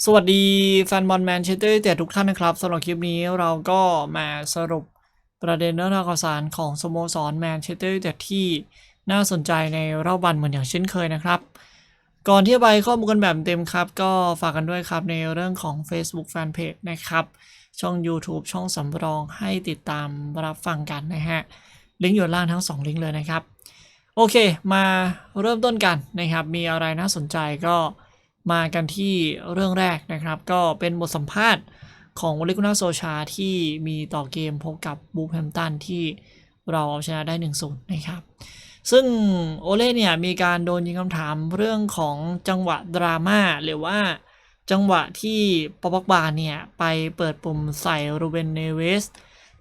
สวัสดีแฟนบอลแมนเชสเตอร์ยูไนเต็ดทุกท่านนะครับสำหรับคลิปนี้เราก็มาสรุปประเด็นเรื่องราวข่าวสารของสโมสรแมนเชสเตอร์ยูไนเต็ดที่น่าสนใจในรอบวันเหมือนอย่างเช่นเคยนะครับ ก่อนที่จะไปข้อมูลกันแบบเต็มครับ ก็ฝากกันด้วยครับในเรื่องของ Facebook Fanpage นะครับ ช่อง YouTube ช่องสำรองให้ติดตามรับฟังกันนะฮะลิงก์อยู่ล่างทั้ง 2 ลิงก์เลยนะครับ โอเค มาเริ่มต้นกันนะครับ มีอะไรน่าสนใจก็ มากันที่เรื่องแรกนะครับ ก็เป็นบทสัมภาษณ์ของวอลเลกุนาโซชาที่มีต่อเกมพบกับบูแฮมตันที่เราเอาชนะได้1-0นะครับ ซึ่งโอเล่เนี่ยมีการโดนยิงคำถามเรื่องของจังหวะดราม่าหรือว่าจังหวะที่ปอกบาเนี่ย ไปเปิดปุ่มใส่รูเบนเนเวส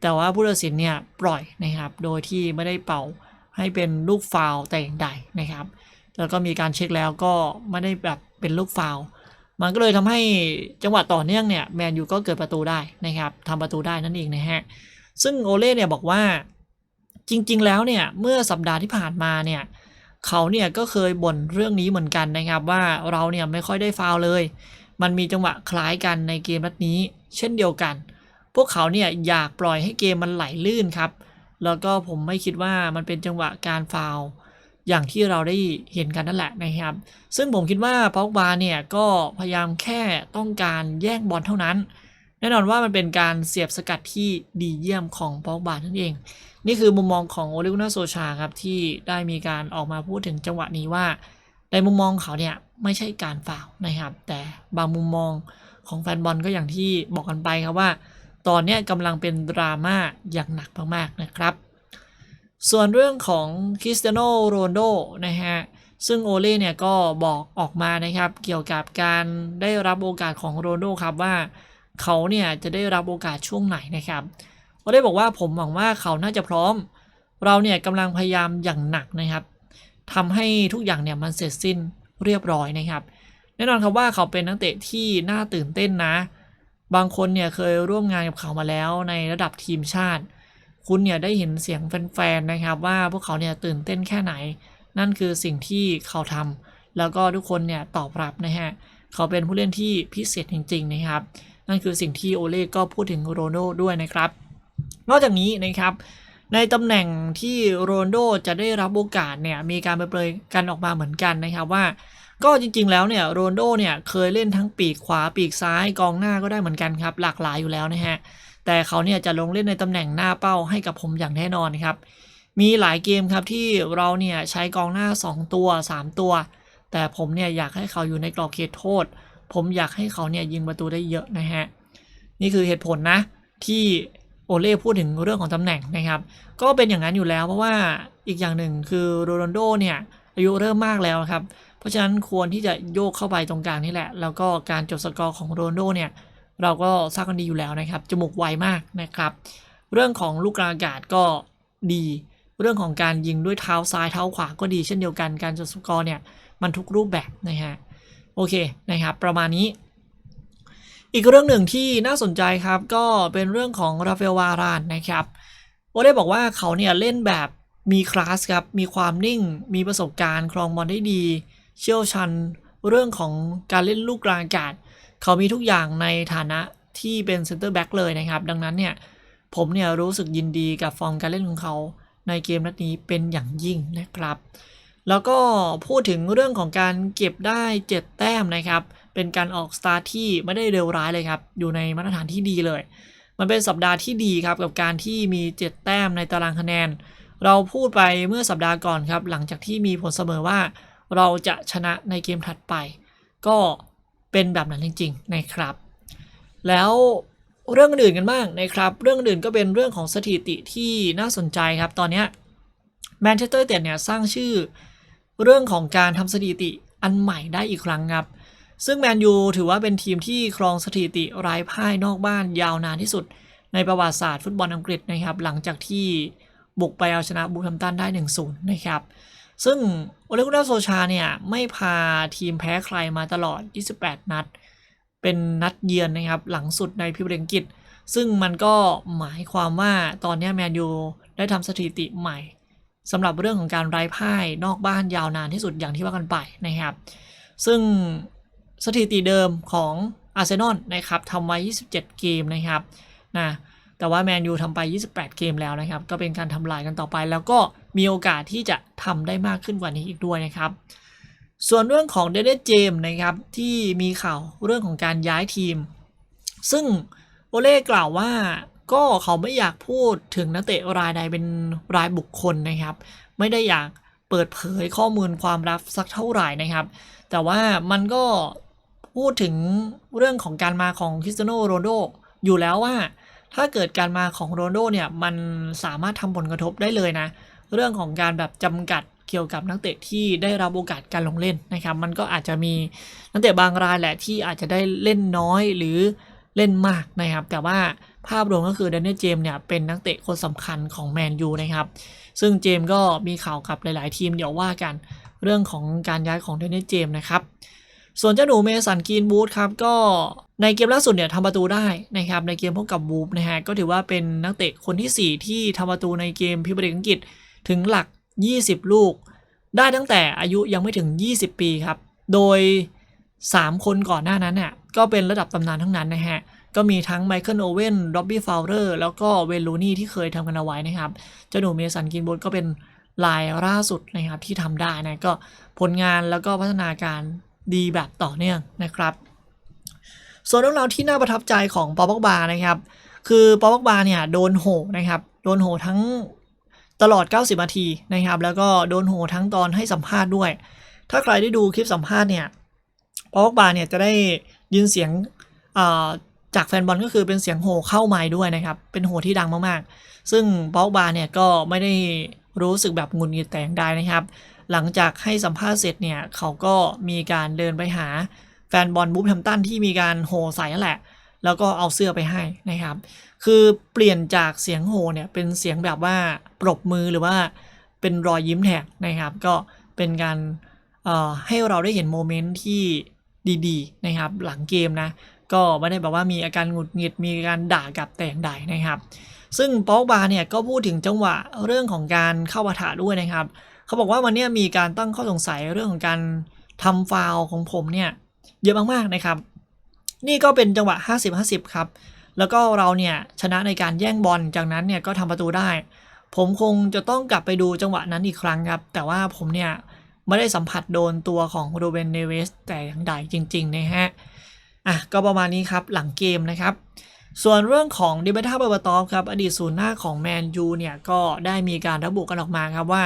แต่ว่าผู้ตัดสินเนี่ย ปล่อยนะครับ โดยที่ไม่ได้เป่าให้เป็นลูกฟาวแต่อย่างใดนะครับ แล้วก็มีการเช็คแล้วก็ไม่ได้แบบ เป็นลูกฟาวมันก็เลยทำให้จังหวะต่อเนื่องเนี่ยแมนยูก็เกิดประตูได้นะครับทำประตูได้นั่นเองนะฮะซึ่งโอเล่เนี่ยบอกว่าจริง ๆ แล้วเนี่ยเมื่อสัปดาห์ที่ผ่านมาเนี่ยเขาเนี่ยก็เคยบ่นเรื่องนี้เหมือนกันนะครับว่าเราเนี่ยไม่ค่อยได้ฟาวเลย มันมีจังหวะคล้ายกันในเกมนัดนี้ เช่นเดียวกัน พวกเขาเนี่ยอยากปล่อยให้เกมมันไหลลื่นครับแล้วก็ผมไม่คิดว่ามันเป็นจังหวะการฟาว อย่างที่เราได้เห็นกันนั่นแหละนะครับ ซึ่งผมคิดว่าพ็อกบาเนี่ยก็พยายามแค่ต้องการแย่งบอลเท่านั้น แน่นอนว่ามันเป็นการเสียบสกัดที่ดีเยี่ยมของพ็อกบานั่นเอง นี่คือมุมมองของโอเลกุนาโซชาครับที่ได้มีการออกมาพูดถึงจังหวะนี้ว่า ในมุมมองเขาเนี่ยไม่ใช่การฟาวนะครับ แต่บางมุมมองของแฟนบอลก็อย่างที่บอกกันไปครับว่า ตอนนี้กำลังเป็นดราม่าอย่างหนักมากๆนะครับ ส่วนเรื่องของคริสเตียโนโรนโดนะฮะซึ่งโอเล่เนี่ยก็บอกออกมานะครับเกี่ยวกับการได้รับโอกาสของโรนโดครับว่าเขาเนี่ยจะได้รับโอกาสช่วงไหนนะครับโอเล่บอกว่าผมหวังว่าเขาน่าจะพร้อม เราเนี่ยกำลังพยายามอย่างหนักนะครับทำให้ทุกอย่างเนี่ยมันเสร็จสิ้นเรียบร้อยนะครับแน่นอนครับว่าเขาเป็นนักเตะที่น่าตื่นเต้นนะ บางคนเนี่ยเคยร่วมงานกับเขามาแล้วในระดับทีมชาติ คุณเนี่ยได้เห็นเสียงแฟนๆนะครับ ว่าพวกเขาเนี่ยตื่นเต้นแค่ไหน นั่นคือสิ่งที่เขาทำแล้วก็ทุกคนเนี่ยตอบรับนะฮะเขาเป็นผู้เล่นที่พิเศษจริง ๆ นะครับ นั่นคือสิ่งที่โอเล่ก็พูดถึงโรนลโดด้วยนะครับ นอกจากนี้นะครับในตำแหน่งที่โรนลโดจะได้รับโอกาสเนี่ยมีการเปรยกันออกมาเหมือนกันนะครับว่า ก็จริงๆแล้วเนี่ยโรนลโดเนี่ยเคยเล่นทั้งปีกขวาปีกซ้ายกองหน้าก็ได้เหมือนกันครับ หลากหลายอยู่แล้วนะฮะ แต่เขาเนี่ยจะลงเล่นในตำแหน่งหน้าเป้าให้กับผมอย่างแน่นอนครับ มีหลายเกมครับที่เราเนี่ยใช้กองหน้า 2 ตัว 3 ตัว แต่ผมเนี่ยอยากให้เขาอยู่ในกรอบเขตโทษ ผมอยากให้เขาเนี่ยยิงประตูได้เยอะนะฮะ นี่คือเหตุผลนะที่โอเล่พูดถึงเรื่องของตำแหน่งนะครับ ก็เป็นอย่างนั้นอยู่แล้วเพราะว่าอีกอย่างหนึ่งคือโรนัลโดเนี่ยอายุเริ่มมากแล้วครับ เพราะฉะนั้นควรที่จะโยกเข้าไปตรงกลางนี่แหละ แล้วก็การจบสกอร์ของโรนลโดเนี่ย เราก็ทราบกันดีอยู่แล้วนะครับ จมูกไวมากนะครับ เรื่องของลูกกลางอากาศก็ดี เรื่องของการยิงด้วยเท้าซ้ายเท้าขวาก็ดีเช่นเดียวกัน การจบสกอร์เนี่ยมันทุกรูปแบบนะฮะ โอเคนะครับ ประมาณนี้ อีกเรื่องหนึ่งที่น่าสนใจครับ ก็เป็นเรื่องของราฟเอลวารานนะครับโอเล่บอกว่าเขาเนี่ยเล่นแบบมีคลาสครับ มีความนิ่ง มีประสบการณ์ ครองบอลได้ดี เชี่ยวชาญเรื่องของการเล่นลูกกลางอากาศ เขามีทุกอย่างในฐานะที่เป็นเซนเตอร์แบ็กเลยนะครับ ดังนั้นเนี่ย ผมเนี่ยรู้สึกยินดีกับฟอร์มการเล่นของเขาในเกมนัดนี้เป็นอย่างยิ่งนะครับ แล้วก็พูดถึงเรื่องของการเก็บได้ 7 แต้มนะครับ เป็นการออกสตาร์ทที่ไม่ได้เร็วร้ายเลยครับ อยู่ในมาตรฐานที่ดีเลย มันเป็นสัปดาห์ที่ดีครับกับการที่มี 7 แต้มในตารางคะแนน เราพูดไปเมื่อสัปดาห์ก่อนครับ หลังจากที่มีผลเสมอว่า เราจะชนะในเกมถัดไป ก็ เป็นแบบนั้นจริง ๆ นะครับ แล้วเรื่องอื่นกันบ้างนะครับ เรื่องอื่นก็เป็นเรื่องของสถิติที่น่าสนใจครับ ตอนนี้แมนเชสเตอร์ยูไนเต็ดเนี่ยสร้างชื่อเรื่องของการทำสถิติอันใหม่ได้อีกครั้งครับ ซึ่งแมนยูถือว่าเป็นทีมที่ครองสถิติไร้พ่ายนอกบ้านยาวนานที่สุด ในประวัติศาสตร์ฟุตบอลอังกฤษนะครับ หลังจากที่บุกไปเอาชนะบูแฮมตันได้ 1-0 นะครับ ซึ่งโอเลกุนาโซชาเนี่ย ไม่พาทีมแพ้ใครมาตลอด 28 นัด เป็นนัดเยือนนะครับ หลังสุดในพรีเมียร์ลีกอังกฤษ ซึ่งมันก็หมายความว่าตอนนี้แมนยูได้ทำสถิติใหม่สำหรับเรื่องของการไร้พ่ายนอกบ้านยาวนานที่สุดอย่างที่ว่ากันไปนะครับ ซึ่งสถิติเดิมของอาร์เซนอลนะครับทำไว้ 27 เกมนะครับนะ แต่ว่าแมนยูทำไป 28 เกมแล้วนะครับ ก็เป็นการทำลายกันต่อไป แล้วก็มีโอกาสที่จะทำได้มากขึ้นกว่านี้อีกด้วยนะครับ ส่วนเรื่องของเดนเนเจมนะครับที่มีข่าวเรื่องของการย้ายทีม ซึ่งโอเล่กล่าวว่าก็เขาไม่อยากพูดถึงนักเตะรายใดเป็นรายบุคคลนะครับ ไม่ได้อยากเปิดเผยข้อมูลความลับสักเท่าไหร่นะครับ แต่ว่ามันก็พูดถึงเรื่องของการมาของคริสเตียโนโรนัลโดอยู่แล้วว่า ถ้าเกิดการมาของโรนโดเนี่ยมันสามารถทำผลกระทบได้เลยนะ เรื่องของการแบบจำกัดเกี่ยวกับนักเตะที่ได้รับโอกาสการลงเล่นนะครับ มันก็อาจจะมีนักเตะบางรายแหละที่อาจจะได้เล่นน้อยหรือเล่นมากนะครับ แต่ว่าภาพรวมก็คือเดนเนียเจมส์เนี่ยเป็นนักเตะคนสำคัญของแมนยูนะครับ ซึ่งเจมส์ก็มีข่าวกับหลาย ๆ ทีมเดี๋ยวว่ากันเรื่องของการย้ายของเดนเนียเจมส์นะครับ ส่วนเจ้าหนูเมสันกีนบูธครับก็ ในเกมล่าสุดเนี่ยทำประตูได้นะครับในเกมพบกับบูฟนะฮะก็ถือว่าเป็นนักเตะคนที่ 4 ที่ทำประตูในเกมพิมพ์ลีกอังกฤษถึงหลัก 20 ลูก ได้ตั้งแต่อายุยังไม่ถึง 20 ปีครับ โดย 3 คนก่อนหน้านั้นเนี่ยก็เป็นระดับตำนานทั้งนั้นนะฮะก็มีทั้งไมเคิลโอเว่นร็อบบี้ฟาวเลอร์แล้วก็เวนลูนี่ที่เคยทำกันเอาไว้นะครับ เจ้าหนูเมสันกินบูธก็เป็นลายล่าสุดนะครับที่ทำได้นะก็ผลงานแล้วก็พัฒนาการดีแบบต่อเนื่องนะครับ ส่วนเรื่องราวที่น่าประทับใจของปอปอกบานะครับ คือปอปอกบาเนี่ยโดนโหนะครับ โดนโหทั้งตลอด 90 นาทีนะครับ แล้วก็โดนโหทั้งตอนให้สัมภาษณ์ด้วย ถ้าใครได้ดูคลิปสัมภาษณ์เนี่ยปอปอกบาเนี่ยจะได้ยินเสียงจากแฟนบอลก็คือเป็นเสียงโห่เข้าไม้ด้วยนะครับ เป็นโห่ที่ดังมากๆ ซึ่งปอปอกบาเนี่ยก็ไม่ได้รู้สึกแบบงุนงิดแต่งใดนะครับ หลังจากให้สัมภาษณ์เสร็จเนี่ยเขาก็มีการเดินไปหา แฟนบอลบูฟแฮมตันที่มีการโห่ใส่นั่นแหละ แล้วก็เอาเสื้อไปให้นะครับ คือเปลี่ยนจากเสียงโห่เนี่ยเป็นเสียงแบบว่าปรบมือหรือว่าเป็นรอยยิ้มแทนนะครับ ก็เป็นการให้เราได้เห็นโมเมนต์ที่ดีๆนะครับหลังเกมนะ ก็ไม่ได้แบบว่ามีอาการหงุดหงิดมีการด่ากับแต่อย่างใดนะครับ ซึ่งป๊อกบาเนี่ยก็พูดถึงจังหวะเรื่องของการเข้าปะทะด้วยนะครับ เขาบอกว่าวันเนี้ยมีการตั้งข้อสงสัยเรื่องของการทำฟาวของผมเนี่ย เยอะมากๆนะครับ นี่ก็เป็นจังหวะ 50-50 ครับ แล้วก็เราเนี่ยชนะในการแย่งบอลจากนั้นเนี่ยก็ทำประตูได้ ผมคงจะต้องกลับไปดูจังหวะนั้นอีกครั้งครับ แต่ว่าผมเนี่ยไม่ได้สัมผัสโดนตัวของโรเบนเนเวสแต่อย่างใดจริงๆนะฮะอะก็ประมาณนี้ครับหลังเกมนะครับ ส่วนเรื่องของดิเบต้าเบอร์ตอฟครับอดีตศูนย์หน้าของแมนยูเนี่ยก็ได้มีการระบุกันออกมาครับว่า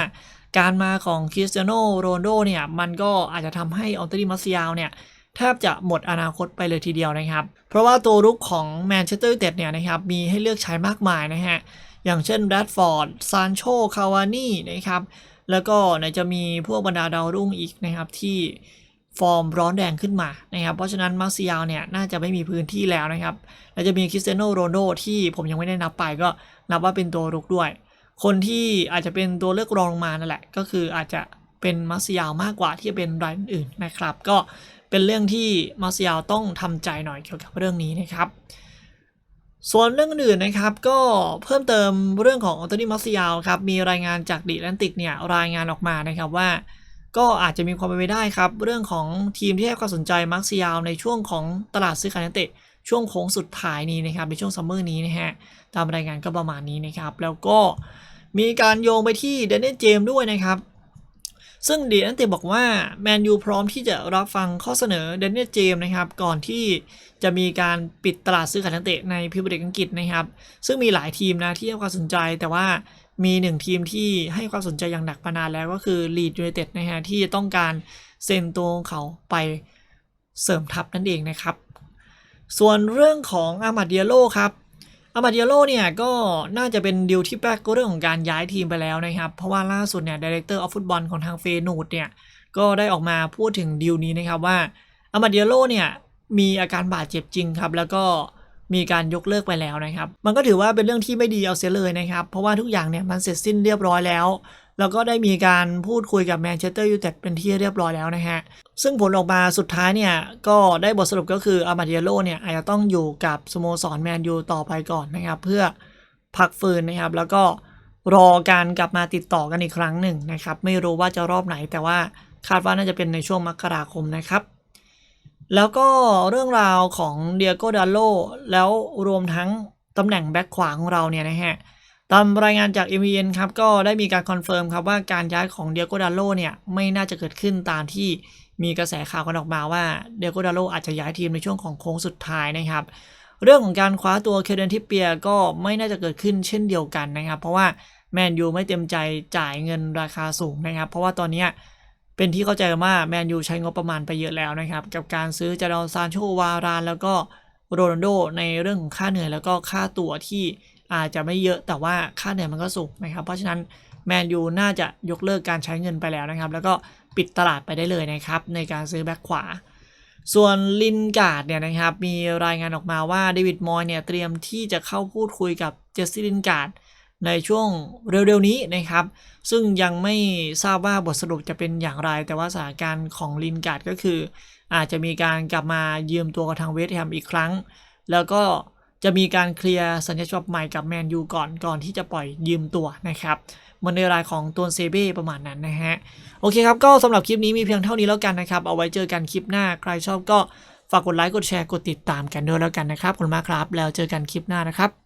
การมาของคริสเตียโนโรนโดเนี่ยมันก็อาจจะทำให้ออนเตอรีมาซิยาลเนี่ย แทบจะหมดอนาคตไปเลยทีเดียวนะครับ เพราะว่าตัวรุกของแมนเชสเตอร์ยูไนเต็ดเนี่ยนะครับมีให้เลือกใช้มากมายนะฮะ อย่างเช่นแรดฟอร์ด ซานโช คาวานี่นะครับ แล้วก็ไหนจะมีพวกบรรดาดาวรุ่งอีกนะครับที่ฟอร์มร้อนแรงขึ้นมานะครับ เพราะฉะนั้นมาร์ซิยาลเนี่ยน่าจะไม่มีพื้นที่แล้วนะครับแล้วจะมีคริสเตียโนโรนโดที่ผมยังไม่ได้นับไปก็นับว่าเป็นตัวรุกด้วย คนที่อาจจะเป็นตัวเลือกรองลงมานั่นแหละ ก็คืออาจจะเป็นมาร์ซิยาลมากกว่าที่จะเป็นรายอื่นนะครับ ก็ เป็นเรื่องที่มาซิยาลต้องทำใจหน่อยเกี่ยวกับเรื่องนี้นะครับ ส่วนเรื่องอื่นนะครับก็เพิ่มเติมเรื่องของออโตนีมาซิยาลครับมีรายงานจากดีแลนติกเนี่ยรายงานออกมานะครับว่า ก็อาจจะมีความเป็นไปได้ครับ เรื่องของทีมที่ให้ความสนใจมาร์ซิยาลในช่วงของตลาดซื้อขายนักเตะช่วงโค้งสุดท้ายนี้นะครับในช่วงซัมเมอร์นี้นะฮะตามรายงานก็ประมาณนี้นะครับ แล้วก็มีการโยงไปที่เดนนิสเจมด้วยนะครับ ซึ่งดีแอนเตบอกว่าแมนยูพร้อมที่จะรับฟังข้อเสนอเดนนิสเจมนะครับ ก่อนที่จะมีการปิดตลาดซื้อขายนักเตะในพรีเมียร์ลีกอังกฤษนะครับ ซึ่งมีหลายทีมนะที่ให้ความสนใจแต่ว่ามีหนึ่งทีมที่ให้ความสนใจอย่างหนักมานานแล้วก็คือลีดยูไนเต็ดนะฮะที่จะต้องการเซ็นตัวของเขาไปเสริมทัพนั่นเองนะครับ ส่วนเรื่องของอามาเดียโลครับ อามาเดียโลเนี่ยก็น่าจะเป็นดีลที่แป๊กก็เรื่องของการย้ายทีมไปแล้วนะครับ เพราะว่าล่าสุดเนี่ยดีเรคเตอร์ออฟฟุตบอลของทางเฟนูดเนี่ยก็ได้ออกมาพูดถึงดีลนี้นะครับว่าอามาเดียโลเนี่ยมีอาการบาดเจ็บจริงครับ แล้วก็มีการยกเลิกไปแล้วนะครับ มันก็ถือว่าเป็นเรื่องที่ไม่ดีเอาเสียเลยนะครับ เพราะว่าทุกอย่างเนี่ยมันเสร็จสิ้นเรียบร้อยแล้ว แล้วก็ได้มีการพูดคุยกับแมนเชสเตอร์ยูไนเต็ดเป็นที่เรียบร้อยแล้วนะฮะ ซึ่งผลออกมาสุดท้ายเนี่ย ก็ได้บทสรุปก็คืออามาเดียโลเนี่ย อาจจะต้องอยู่กับสโมสรแมนยูต่อไปก่อนนะครับ เพื่อพักฟื้นนะครับ แล้วก็รอการกลับมาติดต่อกันอีกครั้งหนึ่งนะครับ ไม่รู้ว่าจะรอบไหนแต่ว่าคาดว่าน่าจะเป็นในช่วงมกราคมนะครับแล้วก็เรื่องราวของเดียโกดาโลแล้วรวมทั้งตำแหน่งแบ็คขวาของเราเนี่ยนะฮะ ตามรายงานจาก m อ n ครับก็ได้มีการคอนเฟิร์มครับว่าการย้ายของเดียโกดาโลเนี่ยไม่น่าจะเกิดขึ้นตามที่มีกระแสข่าวกันออกมาว่าเดียโกดาโลอาจจะย้ายทีมในช่วงของโค้งสุดท้ายนะครับ เรื่องของการคว้าตัวเคเดนทิปเปียก็ไม่น่าจะเกิดขึ้นเช่นเดียวกันนะครับ เพราะว่าแมนยูไม่เต็มใจจ่ายเงินราคาสูงนะครับ เพราะว่าตอนนี้เป็นที่เข้าใจกันว่าแมนยูใช้งบประมาณไปเยอะแล้วนะครับ กับการซื้อจาดอนซานโชวาราน แล้วก็โรนัลโดในเรื่องของค่าเหนื่อยแล้วก็ค่าตั๋วที่ อาจจะไม่เยอะแต่ว่าค่าเหนื่อยมันก็สูงนะครับ เพราะฉะนั้นแมนยูน่าจะยกเลิกการใช้เงินไปแล้วนะครับ แล้วก็ปิดตลาดไปได้เลยนะครับ ในการซื้อแบ็คขวา ส่วนลินการ์ดเนี่ยนะครับ มีรายงานออกมาว่าเดวิดมอยเนี่ยเตรียมที่จะเข้าพูดคุยกับเจสซี่ลินการ์ดในช่วงเร็วๆนี้นะครับ ซึ่งยังไม่ทราบว่าบทสรุปจะเป็นอย่างไร แต่ว่าสถานการณ์ของลินการ์ดก็คือ อาจจะมีการกลับมายืมตัวกับทางเวสต์แฮมอีกครั้ง แล้วก็ จะมีการเคลียร์สัญญาฉบับใหม่กับแมนยูก่อนก่อนที่จะปล่อยยืมตัวนะครับมันในรายของตัวเซเบ้ประมาณนั้นนะฮะ โอเคครับ ก็สำหรับคลิปนี้มีเพียงเท่านี้แล้วกันนะครับ เอาไว้เจอกันคลิปหน้า ใครชอบก็ฝากกดไลค์ กดแชร์ กดติดตามกันด้วยแล้วกันนะครับขอบคุณมากครับ แล้วเจอกันคลิปหน้านะครับ